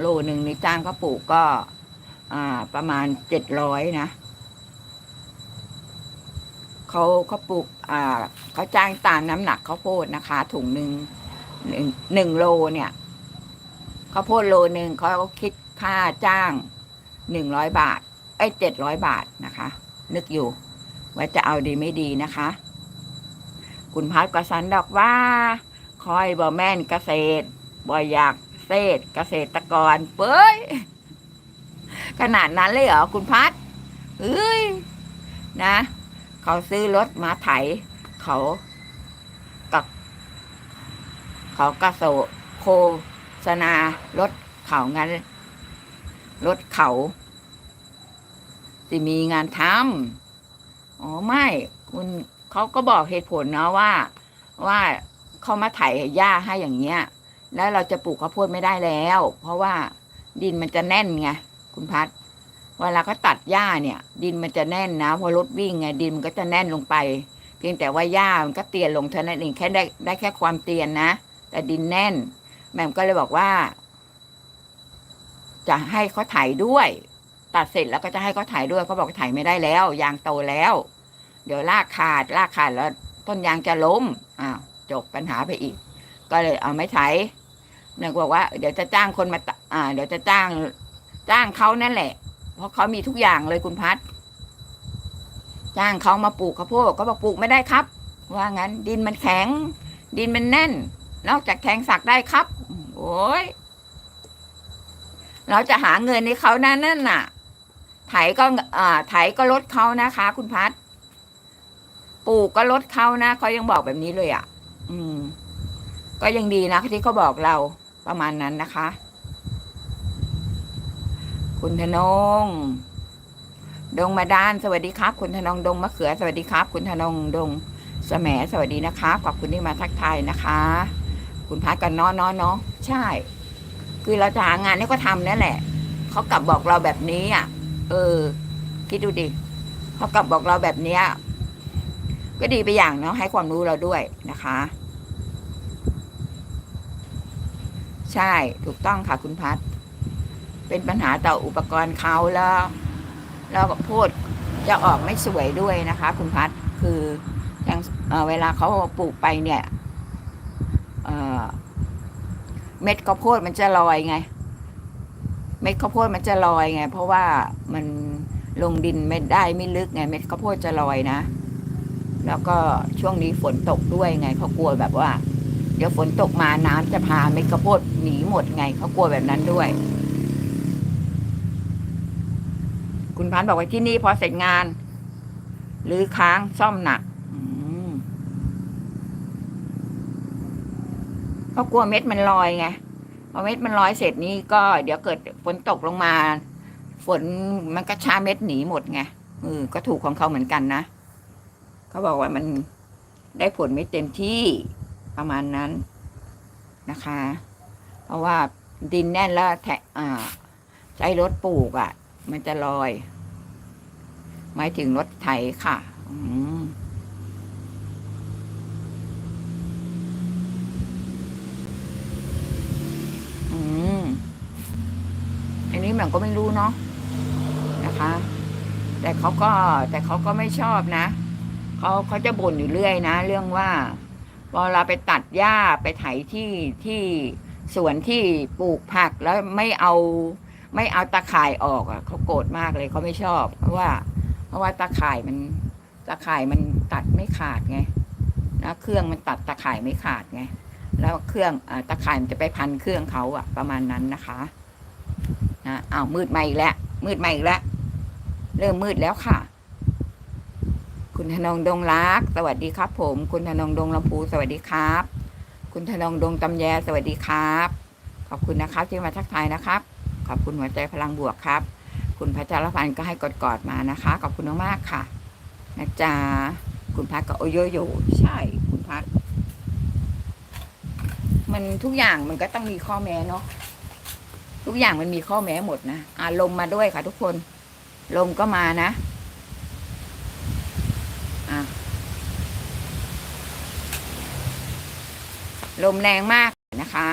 โลหนึ่งในจ้างเขาปลูกก็ อ่า ประมาณเจ็ดร้อยนะเขาเขาปลูก อ่าเขาจ้างตามน้ำหนักข้าวโพดนะคะ ถุงหนึ่งหนึ่งหนึ่งโลเนี่ยข้าวโพดโลหนึ่งเขาคิดค่าจ้างหนึ่งร้อยบาท ไอ้เจ็ดร้อยบาทนะคะ นึกอยู่ ว่าจะเอาดีไม่ดีนะคะ คุณพัดกระสันดอกว่า คอยบ่แม่นเกษตรบ่อยาก เศษเกษตรกรเป้ยขนาดนั้นเลยเหรอคุณพัดเอ้ยนะ เขาซื้อรถมาไถ เขากับเขากระโสโคสนารถเขางั้นรถเขาที่มีงานทำอ๋อไม่ คุณเขาก็บอกเหตุผลเนาะว่า ว่าเขามาไถหญ้าให้อย่างเงี้ย แล้วเราจะปลูกข้าวโพดไม่ได้แล้ว เพราะว่าดินมันจะแน่นไงคุณพัดเวลาเขาตัดหญ้าเนี่ย ดินมันจะแน่นนะพอรถวิ่งไงดินมันก็จะแน่นลงไป เพียงแต่ว่าหญ้ามันก็เตียนลงเท่านั้นเองแค่ได้ได้แค่ความเตียนนะ แต่ดินแน่น แม่มก็เลยบอกว่า จะให้เขาไถด้วย ตัดเสร็จแล้วก็จะให้เขาไถด้วยเขาบอกไถไม่ได้แล้ว ยางโตแล้ว เดี๋ยวรากขาดรากขาดแล้ว ต้นยางจะล้มอ้าวจบปัญหาไปอีก ก็เลยเอาไม่ไถ นางบอกว่าเดี๋ยวจะจ้างคนมาตอ่า เดี๋ยวจะจ้าง จ้างเขานั่นแหละ เพราะเขามีทุกอย่างเลยคุณพัด จ้างเขามาปลูกข้าวโพดก็บอกปลูกไม่ได้ครับ ว่างั้น ดินมันแข็ง ดินมันแน่น นอกจากแทงสักได้ครับ โอ้ยเราจะหาเงินในเขานั่นนั่นน่ะ ไถก็อ่าไถก็ลดเขานะคะ คุณพัดปลูกก็ลดเขานะเขายังบอกแบบนี้เลยอะ อืม ก็ยังดีนะที่เขาบอกเราประมาณนั้นนะคะ คุณธนง ดงมาดานสวัสดีครับ คุณธนงดงมะเขือสวัสดีครับ คุณธนงดงแสมสวัสดีนะคะขอบคุณที่มาทักทายนะคะ คุณพัดกันเนาะเนาะเนาะใช่ คือเราจะหางานให้เขาทำนั่นแหละเขากลับบอกเราแบบนี้อะ เออ คิดดูดิเขากลับบอกเราแบบเนี้ยก็ดีไปอย่างเนาะให้ความรู้เราด้วยนะคะ ใช่ถูกต้องค่ะคุณพัดเป็นปัญหาต่ออุปกรณ์เขาแล้วแล้วก็พูดจะออกไม่สวยด้วยนะคะ คุณพัดคืออย่างเเวลาเขาปลูกไปเนี่ยเเม็ดข้าวโพดมันจะลอยไง เม็ดข้าวโพดมันจะลอยไง เพราะว่ามันลงดินไม่ได้ไม่ลึกไง เม็ดข้าวโพดจะลอยนะ แล้วก็ช่วงนี้ฝนตกด้วยไงเขากลัวแบบว่า ดี๋ยวฝนตกมาน้ำจะพาเม็ดข้าวโพดหนีหมดไงเขากลัวแบบนั้นด้วย คุณพันธ์บอกว่าที่นี่พอเสร็จงาน หรือค้างซ่อมหนักเขากลัวเม็ดมันลอยไงพอเม็ดมันลอยเสร็จนี้ก็เดี๋ยวเกิดฝนตกลงมา ฝนมันก็ชาเม็ดหนีหมดไงเออก็ถูกของเขาเหมือนกันนะเขาบอกว่ามันได้ผลไม่เต็มที่ ประมาณนั้นนะคะ เพราะว่าดินแน่นแล้วแทะใช้รถปลูกอะ่ะ มันจะลอยหมายถึงรถไถค่ะอืมอืมอันนี้มันก็ไม่รู้เนาะนะคะ แต่เขาก็แต่เขาก็ไม่ชอบนะเขาเขาจะบ่นอยู่เรื่อยนะ เรื่องว่า เวลาไปตัดหญ้าไปไถที่ที่สวนที่ปลูกผักแล้วไม่เอาไม่เอาตาข่ายออกอะเขาโกรธมากเลยเขาไม่ชอบ เพราะว่า เพราะว่าตาข่ายมันตาข่ายมันตัดไม่ขาดไงนะเครื่องมันตัดตาข่ายไม่ขาดไงแล้วเครื่องอตาข่ายมันจะไปพันเครื่องเขาอะ ประมาณนั้นนะคะนะอ้าวมืดมาอีกแล้วมืดมาอีกแล้วเริ่มมืดแล้วค่ะ คุณธนงดงรัก สวัสดีครับ ผม คุณธนงดงลำพูสวัสดีครับ คุณธนงดงตำแยสวัสดีครับ ขอบคุณนะครับที่มาทักทายนะครับ ขอบคุณหัวใจพลังบวกครับ คุณพัชรพันธ์ก็ให้กดกอดมานะคะ ขอบคุณมากๆค่ะนะจ๊ะคุณพัดก็โอโยโยใช่ คุณพัดมันทุกอย่างมันก็ต้องมีข้อแม้เนาะทุกอย่างมันมีข้อแม้หมดนะอารมณ์มาด้วยค่ะ ทุกคน ลมก็มานะ ลมแรงมากนะคะ